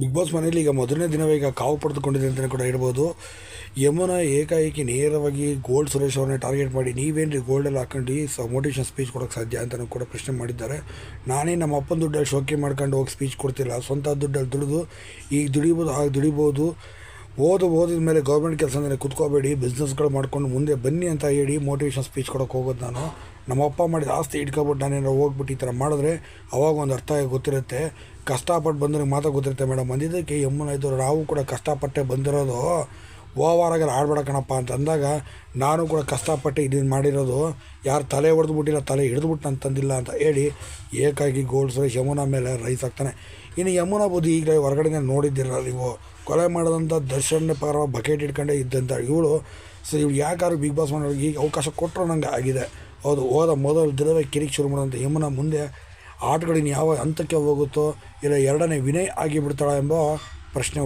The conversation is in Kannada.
ಬಿಗ್ ಬಾಸ್ ಮನೇಲಿ ಈಗ ಮೊದಲನೇ ದಿನವೇ ಈಗ ಕಾವು ಪಡೆದುಕೊಂಡಿದೆ ಅಂತಲೇ ಕೂಡ ಹೇಳ್ಬೋದು. ಯಮುನ ಏಕಾಏಕಿ ನೇರವಾಗಿ ಗೋಲ್ಡ್ ಸುರೇಶ್ ಅವ್ರನ್ನ ಟಾರ್ಗೆಟ್ ಮಾಡಿ ನೀವೇನು ರೀ ಗೋಲ್ಡಲ್ಲಿ ಹಾಕೊಂಡು ಸ ಮೋಟಿವೇಶನ್ ಸ್ಪೀಚ್ ಕೊಡೋಕ್ಕೆ ಸಾಧ್ಯ ಅಂತಲೂ ಕೂಡ ಪ್ರಶ್ನೆ ಮಾಡಿದ್ದಾರೆ. ನಾನೇ ನಮ್ಮ ಅಪ್ಪನ ದುಡ್ಡಲ್ಲಿ ಶೋಕಿ ಮಾಡ್ಕೊಂಡು ಹೋಗಿ ಸ್ಪೀಚ್ ಕೊಡ್ತಿಲ್ಲ. ಸ್ವಂತ ದುಡ್ಡಲ್ಲಿ ದುಡಿದು, ಈಗ ದುಡಿಬೋದು, ಆಗ ದುಡಿಬೋದು. ಓದು, ಓದಿದ ಮೇಲೆ ಗೌರ್ಮೆಂಟ್ ಕೆಲಸ ಅಂದರೆ ಕುತ್ಕೋಬೇಡಿ ಬಿಸ್ನೆಸ್ಗಳು ಮಾಡ್ಕೊಂಡು ಮುಂದೆ ಬನ್ನಿ ಅಂತ ಹೇಳಿ ಮೋಟಿವೇಶನ್ ಸ್ಪೀಚ್ ಕೊಡೋಕೆ ಹೋಗೋದು ನಾನು. ನಮ್ಮ ಅಪ್ಪ ಮಾಡಿದ ಆಸ್ತಿ ಇಟ್ಕೊಬಿಟ್ಟು ನಾನೇನೋ ಹೋಗ್ಬಿಟ್ಟು ಈ ಥರ ಮಾಡಿದ್ರೆ ಅವಾಗ ಒಂದು ಅರ್ಥ ಗೊತ್ತಿರುತ್ತೆ. ಕಷ್ಟಪಟ್ಟು ಬಂದ್ರೆ ಮಾತ್ರ ಗೊತ್ತಿರುತ್ತೆ ಮೇಡಮ್. ಅಂದಿದ್ದಕ್ಕೆ ಇದ್ದರು ನಾವು ಕೂಡ ಕಷ್ಟಪಟ್ಟೆ ಬಂದಿರೋದು ಓವಾರಾಗೆಲ್ಲ ಆಡ್ಬೇಡ ಕಣಪ್ಪ ಅಂತ ಅಂದಾಗ ನಾನು ಕೂಡ ಕಷ್ಟಪಟ್ಟು ಇದನ್ನು ಮಾಡಿರೋದು. ಯಾರು ತಲೆ ಹೊಡೆದ್ಬಿಟ್ಟಿಲ್ಲ ತಲೆ ಹಿಡಿದ್ಬಿಟ್ಟು ನಾನು ತಂದಿಲ್ಲ ಅಂತ ಹೇಳಿ ಏಕಾಗಿ ಗೋಲ್ಡ್ ಸುರೇಶ್ ಯಮುನಾ ಮೇಲೆ ರೈಸ್ ಆಗ್ತಾನೆ ಇನ್ನು ಯಮುನಾ ಬುದ್ಧಿ ಈಗಲೇ ಹೊರಗಡೆ ನೋಡಿದ್ದೀರಲ್ಲ ನೀವು. ಕೊಲೆ ಮಾಡಿದಂಥ ದರ್ಶನ ಪರ ಬಕೆಟ್ ಇಟ್ಕೊಂಡೇ ಇದ್ದಂಥ ಇವಳು. ಸೊ ಇವ್ಳು ಯಾಕಾದ್ರು ಬಿಗ್ ಬಾಸ್ ಮಾಡೋರು ಈಗ ಅವಕಾಶ ಕೊಟ್ಟರು ನಂಗೆ ಆಗಿದೆ. ಹೌದು, ಹೋದ ಮೊದಲು ದಿನವೇ ಕಿರಿಕ್ ಶುರು ಮಾಡೋಂಥ ಯಮುನಾ ಮುಂದೆ ಆಟಗಳಿನ ಯಾವ ಹಂತಕ್ಕೆ ಹೋಗುತ್ತೋ ಇಲ್ಲ ಎರಡನೇ ವಿನಯ್ ಆಗಿಬಿಡ್ತಾಳೆ ಎಂಬ ಪ್ರಶ್ನೆ